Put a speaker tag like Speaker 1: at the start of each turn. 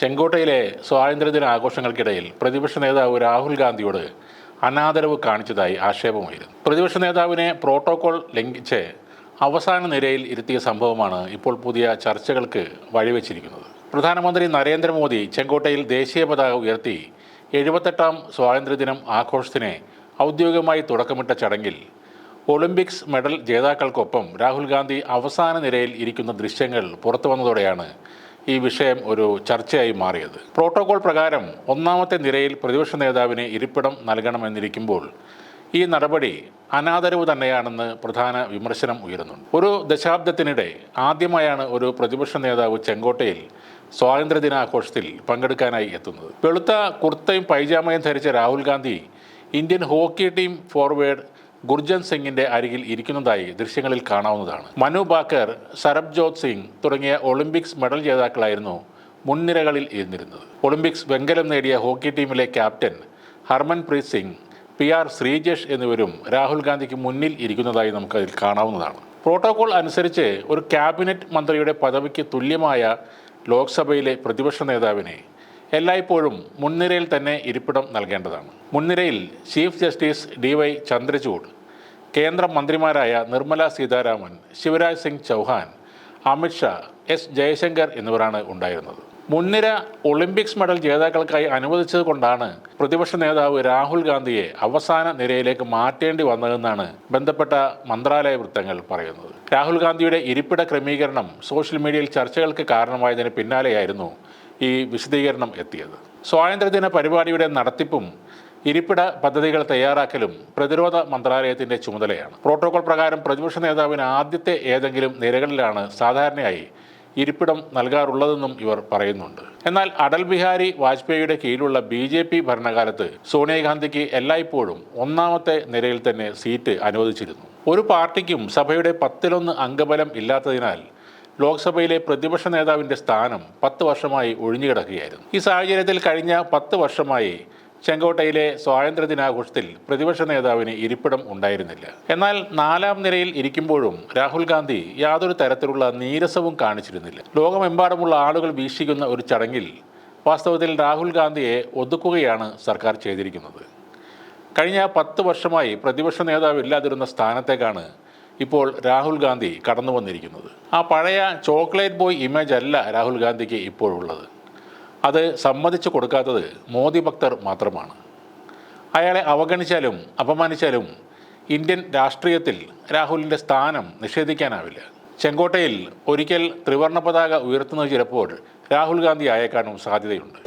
Speaker 1: ചെങ്കോട്ടയിലെ സ്വാതന്ത്ര്യദിന ആഘോഷങ്ങൾക്കിടയിൽ പ്രതിപക്ഷ നേതാവ് രാഹുൽ ഗാന്ധിയോട് അനാദരവ് കാണിച്ചതായി ആക്ഷേപമായിരുന്നു. പ്രതിപക്ഷ നേതാവിനെ പ്രോട്ടോകോൾ ലംഘിച്ച് അവസാന നിരയിൽ ഇരുത്തിയ സംഭവമാണ് ഇപ്പോൾ പുതിയ ചർച്ചകൾക്ക് വഴിവെച്ചിരിക്കുന്നത്. പ്രധാനമന്ത്രി നരേന്ദ്രമോദി ചെങ്കോട്ടയിൽ ദേശീയ പതാക ഉയർത്തി എഴുപത്തെട്ടാം സ്വാതന്ത്ര്യദിനം ആഘോഷത്തിന് ഔദ്യോഗികമായി തുടക്കമിട്ട ചടങ്ങിൽ ഒളിമ്പിക്സ് മെഡൽ ജേതാക്കൾക്കൊപ്പം രാഹുൽ ഗാന്ധി അവസാന നിരയിൽ ഇരിക്കുന്ന ദൃശ്യങ്ങൾ പുറത്തു വന്നതോടെയാണ് ഈ വിഷയം ഒരു ചർച്ചയായി മാറിയത്. പ്രോട്ടോകോൾ പ്രകാരം ഒന്നാമത്തെ നിരയിൽ പ്രതിപക്ഷ നേതാവിന് ഇരിപ്പിടം നൽകണമെന്നിരിക്കുമ്പോൾ ഈ നടപടി അനാദരവ് തന്നെയാണെന്ന് പ്രധാന വിമർശനം ഉയരുന്നുണ്ട്. ഒരു ദശാബ്ദത്തിനിടെ ആദ്യമായാണ് ഒരു പ്രതിപക്ഷ നേതാവ് ചെങ്കോട്ടയിൽ സ്വാതന്ത്ര്യദിനാഘോഷത്തിൽ പങ്കെടുക്കാനായി എത്തുന്നത്. വെളുത്ത കുർത്തയും പൈജാമയും ധരിച്ച Rahul Gandhi Indian hockey team forward Gurjant സിംഗിന്റെ അരികിൽ ഇരിക്കുന്നതായി ദൃശ്യങ്ങളിൽ കാണാവുന്നതാണ്. മനു ബാക്കർ സരബ്ജോത് സിംഗ് തുടങ്ങിയ ഒളിമ്പിക്സ് മെഡൽ ജേതാക്കളായിരുന്നു മുൻനിരകളിൽ ഇരുന്നിരുന്നത്. ഒളിമ്പിക്സ് വെങ്കലം നേടിയ ഹോക്കി ടീമിലെ captain Harmanpreet Singh P R Sreejesh എന്നിവരും രാഹുൽ ഗാന്ധിക്ക് മുന്നിൽ ഇരിക്കുന്നതായി നമുക്ക് അതിൽ കാണാവുന്നതാണ്. പ്രോട്ടോകോൾ അനുസരിച്ച് ഒരു ക്യാബിനറ്റ് മന്ത്രിയുടെ പദവിക്ക് തുല്യമായ ലോക്സഭയിലെ പ്രതിപക്ഷ നേതാവിനെ എല്ലായ്പ്പോഴും മുൻനിരയിൽ തന്നെ ഇരിപ്പിടം നൽകേണ്ടതാണ്. മുൻനിരയിൽ chief justice D Y Chandrachud കേന്ദ്ര മന്ത്രിമാരായ നിർമ്മല സീതാരാമൻ ശിവരാജ് സിംഗ് ചൗഹാൻ അമിത്ഷാ എസ് ജയശങ്കർ എന്നിവരാണ് ഉണ്ടായിരുന്നത്. മുൻനിര ഒളിമ്പിക്സ് മെഡൽ ജേതാക്കൾക്കായി അനുവദിച്ചത് കൊണ്ടാണ് പ്രതിപക്ഷ നേതാവ് രാഹുൽ ഗാന്ധിയെ അവസാന നിരയിലേക്ക് മാറ്റേണ്ടി വന്നതെന്നാണ് ബന്ധപ്പെട്ട മന്ത്രാലയ വൃത്തങ്ങൾ പറയുന്നത്. രാഹുൽ ഗാന്ധിയുടെ ഇരിപ്പിട ക്രമീകരണം സോഷ്യൽ മീഡിയയിൽ ചർച്ചകൾക്ക് കാരണമായതിന് പിന്നാലെയായിരുന്നു ഈ വിശദീകരണം എത്തിയത്. സ്വാതന്ത്ര്യദിന പരിപാടിയുടെ നടത്തിപ്പും ഇരിപ്പിട പദ്ധതികൾ തയ്യാറാക്കലും പ്രതിരോധ മന്ത്രാലയത്തിന്റെ ചുമതലയാണ്. പ്രോട്ടോകോൾ പ്രകാരം പ്രതിപക്ഷ നേതാവിന് ആദ്യത്തെ ഏതെങ്കിലും നിരകളിലാണ് സാധാരണയായി ഇരിപ്പിടം നൽകാറുള്ളതെന്നും ഇവർ പറയുന്നുണ്ട്. എന്നാൽ അടൽ ബിഹാരി വാജ്പേയിയുടെ കീഴിലുള്ള ബി ജെ പി ഭരണകാലത്ത് സോണിയാഗാന്ധിക്ക് എല്ലായ്പ്പോഴും ഒന്നാമത്തെ നിരയിൽ തന്നെ സീറ്റ് അനുവദിച്ചിരുന്നു. ഒരു പാർട്ടിക്കും സഭയുടെ പത്തിലൊന്ന് അംഗബലം ഇല്ലാത്തതിനാൽ ലോക്സഭയിലെ പ്രതിപക്ഷ നേതാവിന്റെ സ്ഥാനം പത്ത് വർഷമായി ഒഴിഞ്ഞുകിടക്കുകയായിരുന്നു. ഈ സാഹചര്യത്തിൽ കഴിഞ്ഞ പത്ത് വർഷമായി ചെങ്കോട്ടയിലെ സ്വാതന്ത്ര്യദിനാഘോഷത്തിൽ പ്രതിപക്ഷ നേതാവിന് ഇരിപ്പിടം ഉണ്ടായിരുന്നില്ല. എന്നാൽ നാലാം നിരയിൽ ഇരിക്കുമ്പോഴും രാഹുൽ ഗാന്ധി യാതൊരു തരത്തിലുള്ള നീരസവും കാണിച്ചിരുന്നില്ല. ലോകമെമ്പാടുമുള്ള ആളുകൾ വീക്ഷിക്കുന്ന ഒരു ചടങ്ങിൽ വാസ്തവത്തിൽ രാഹുൽ ഗാന്ധിയെ ഒതുക്കുകയാണ് സർക്കാർ ചെയ്തിരിക്കുന്നത്. കഴിഞ്ഞ പത്ത് വർഷമായി പ്രതിപക്ഷ നേതാവ് ഇല്ലാതിരുന്ന സ്ഥാനത്തേക്കാണ് ഇപ്പോൾ രാഹുൽ ഗാന്ധി കടന്നു വന്നിരിക്കുന്നത്. ആ പഴയ ചോക്ലേറ്റ് ബോയ് ഇമേജ് അല്ല രാഹുൽ ഗാന്ധിക്ക് ഇപ്പോഴുള്ളത് അത് സമ്മതിച്ചു കൊടുക്കാത്തത് മോദി ഭക്തർ മാത്രമാണ്. അയാളെ അവഗണിച്ചാലും അപമാനിച്ചാലും ഇന്ത്യൻ രാഷ്ട്രീയത്തിൽ രാഹുലിന്റെ സ്ഥാനം നിഷേധിക്കാനാവില്ല. ചെങ്കോട്ടയിൽ ഒരിക്കൽ ത്രിവർണ പതാക ഉയർത്തുന്നത് ചിലപ്പോൾ രാഹുൽ ഗാന്ധി ആയേക്കാനും സാധ്യതയുണ്ട്.